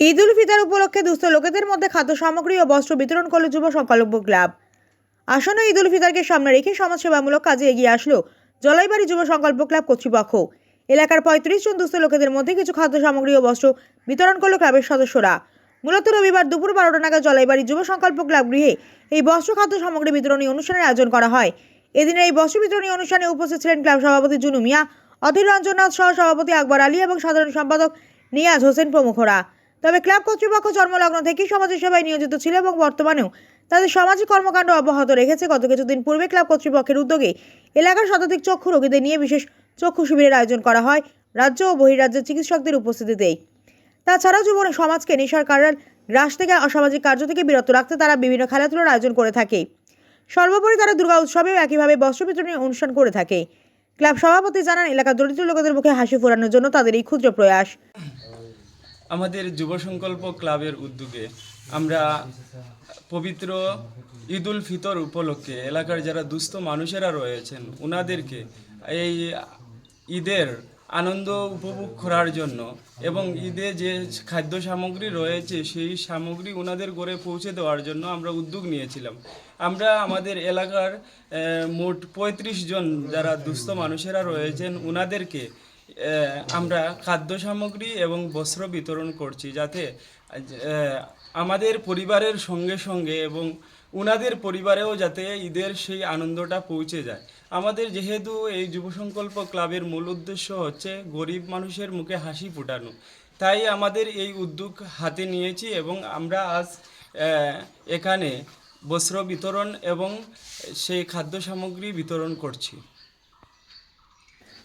ঈদ উল ফিতর উপলক্ষে দুস্থ লোকেদের মধ্যে খাদ্য সামগ্রী ও বস্ত্র বিতরণ করল যুব সংকল্প ক্লাব। আসন্ন ঈদ উল ফিতরকে সামনে রেখে সমাজসেবামূলক কাজে এগিয়ে আসলো জলাইবাড়ি যুব সংকল্প ক্লাব কর্তৃপক্ষ। এলাকার পঁয়ত্রিশ জন দুস্থ লোকেদের মধ্যে কিছু খাদ্য সামগ্রী ও বস্ত্র বিতরণ করল ক্লাবের সদস্যরা। মূলত রবিবার দুপুর বারোটা নাগাদ জলাইবাড়ি যুব সংকল্প ক্লাব গৃহে এই বস্ত্র খাদ্য সামগ্রী বিতরণী অনুষ্ঠানের আয়োজন করা হয়। এদিনের এই বস্ত্র বিতরণী অনুষ্ঠানে উপস্থিত ছিলেন ক্লাব সভাপতি জুনু মিয়া, অধীর রঞ্জন নাথ সহ সভাপতি আকবর আলী এবং সাধারণ সম্পাদক নিয়াজ হোসেন প্রমুখরা। তবে ক্লাব কর্তৃপক্ষ জন্মলগ্ন থেকেই সমাজের সেবায় নিয়োজিত ছিল এবং বর্তমানেও তাদের সামাজিক কর্মকাণ্ড অব্যাহত রেখেছে। গত কিছুদিন পূর্বে ক্লাব কর্তৃপক্ষের উদ্যোগে এলাকার শতাধিক চক্ষু রোগীদের নিয়ে বিশেষ চক্ষু শিবিরের আয়োজন করা হয় রাজ্য ও বহিরাজ্যের চিকিৎসকদের উপস্থিতিতেই তাছাড়াও জীবনে সমাজকে নেশার কারণ, গ্রাস থেকে অসামাজিক কার্য থেকে বিরত রাখতে তারা বিভিন্ন খেলাধুলার আয়োজন করে থাকে। সর্বোপরি তারা দুর্গা উৎসবেও একইভাবে বস্ত্র বিতরণী অনুষ্ঠান করে থাকে। ক্লাব সভাপতি জানান, এলাকার দরিদ্র লোকদের মুখে হাসি ফোরানোর জন্য তাদের এই ক্ষুদ্র প্রয়াস। আমাদের যুব সংকল্প ক্লাবের উদ্যোগে আমরা পবিত্র ঈদ উল ফিতর উপলক্ষে এলাকার যারা দুস্থ মানুষেরা রয়েছেন ওনাদেরকে এই ঈদের আনন্দ উপভোগ করার জন্য এবং ঈদে যে খাদ্য সামগ্রী রয়েছে, সেই সামগ্রী ওনাদের ঘরে পৌঁছে দেওয়ার জন্য আমরা উদ্যোগ নিয়েছিলাম। আমরা আমাদের এলাকার মোট পঁয়ত্রিশ জন যারা দুস্থ মানুষেরা রয়েছেন ওনাদেরকে আমরা খাদ্য সামগ্রী এবং বস্ত্র বিতরণ করছি যাতে আমাদের পরিবারের সঙ্গে সঙ্গে এবং উনাদের পরিবারেও যাতে ঈদের সেই আনন্দটা পৌঁছে যায়। আমাদের যেহেতু এই যুব সংকল্প ক্লাবের মূল উদ্দেশ্য হচ্ছে গরিব মানুষের মুখে হাসি ফোটানো। তাই আমাদের এই উদ্যোগ হাতে নিয়েছি এবং আমরা আজ এখানে বস্ত্র বিতরণ এবং সেই খাদ্য সামগ্রী বিতরণ করছি।